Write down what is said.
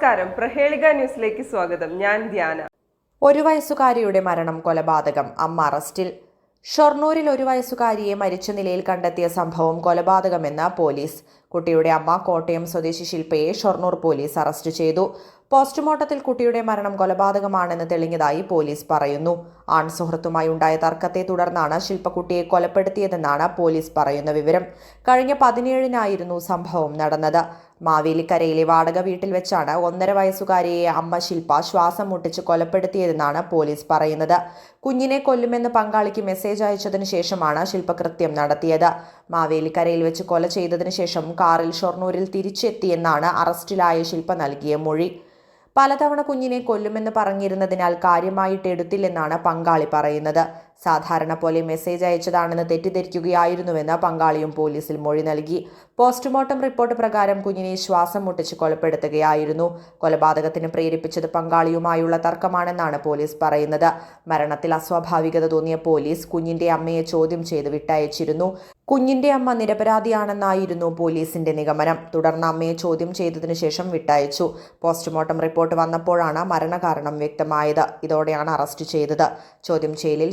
നമസ്കാരം. പ്രഹേളിക ന്യൂസിലേക്ക് സ്വാഗതം. ഞാൻ ധ്യാന. ഒരു വയസ്സുകാരിയുടെ മരണം കൊലപാതകം. അമ്മ അറസ്റ്റിൽ. ഷൊർണൂരിൽ ഒരു വയസ്സുകാരിയെ മരിച്ച നിലയിൽ കണ്ടെത്തിയ സംഭവം കൊലപാതകമെന്ന് പോലീസ്. കുട്ടിയുടെ അമ്മ കോട്ടയം സ്വദേശി ശില്പയെ ഷൊർണൂർ പോലീസ് അറസ്റ്റ് ചെയ്തു. പോസ്റ്റ്മോർട്ടത്തിൽ കുട്ടിയുടെ മരണം കൊലപാതകമാണെന്ന് തെളിഞ്ഞതായി പോലീസ് പറയുന്നു. ആൺസുഹൃത്തുമായി ഉണ്ടായ തർക്കത്തെ തുടർന്നാണ് ശില്പക്കുട്ടിയെ കൊലപ്പെടുത്തിയതെന്നാണ് പോലീസ് പറയുന്ന വിവരം. കഴിഞ്ഞ പതിനേഴിനായിരുന്നു സംഭവം നടന്നത്. മാവേലിക്കരയിലെ വാടക വീട്ടിൽ വെച്ചാണ് ഒന്നര വയസ്സുകാരിയെ അമ്മ ശില്പ ശ്വാസം മുട്ടിച്ച് കൊലപ്പെടുത്തിയതെന്നാണ് പോലീസ് പറയുന്നത്. കുഞ്ഞിനെ കൊല്ലുമെന്ന് പങ്കാളിക്ക് മെസ്സേജ് അയച്ചതിനു ശേഷമാണ് ശില്പകൃത്യം നടത്തിയത്. മാവേലിക്കരയിൽ വെച്ച് കൊല ചെയ്തതിനു ശേഷം കാറിൽ ഷൊർണൂരിൽ തിരിച്ചെത്തിയെന്നാണ് അറസ്റ്റിലായ ശില്പ നൽകിയ മൊഴി. പലതവണ കുഞ്ഞിനെ കൊല്ലുമെന്ന് പറഞ്ഞിരുന്നതിനാൽ കാര്യമായിട്ട് എടുത്തില്ലെന്നാണ് പങ്കാളി പറയുന്നത്. സാധാരണ പോലെ മെസ്സേജ് അയച്ചതാണെന്ന് തെറ്റിദ്ധരിക്കുകയായിരുന്നുവെന്ന് പങ്കാളിയും പോലീസിൽ മൊഴി നൽകി. പോസ്റ്റ്മോർട്ടം റിപ്പോർട്ട് പ്രകാരം കുഞ്ഞിനെ ശ്വാസം മുട്ടിച്ച് കൊലപ്പെടുത്തുകയായിരുന്നു. കൊലപാതകത്തിന് പ്രേരിപ്പിച്ചത് പങ്കാളിയുമായുള്ള തർക്കമാണെന്നാണ് പോലീസ് പറയുന്നത്. മരണത്തിൽ അസ്വാഭാവികത തോന്നിയ പോലീസ് കുഞ്ഞിന്റെ അമ്മയെ ചോദ്യം ചെയ്ത് വിട്ടയച്ചിരുന്നു. കുഞ്ഞിന്റെ അമ്മ നിരപരാധിയാണെന്നായിരുന്നു പോലീസിന്റെ നിഗമനം. തുടർന്ന് അമ്മയെ ചോദ്യം ചെയ്തതിനു ശേഷം വിട്ടയച്ചു. പോസ്റ്റ്മോർട്ടം റിപ്പോർട്ട് വന്നപ്പോഴാണ് മരണകാരണം വ്യക്തമായത്. ഇതോടെയാണ് അറസ്റ്റ് ചെയ്തത്. ചോദ്യം ചെയ്യലിൽ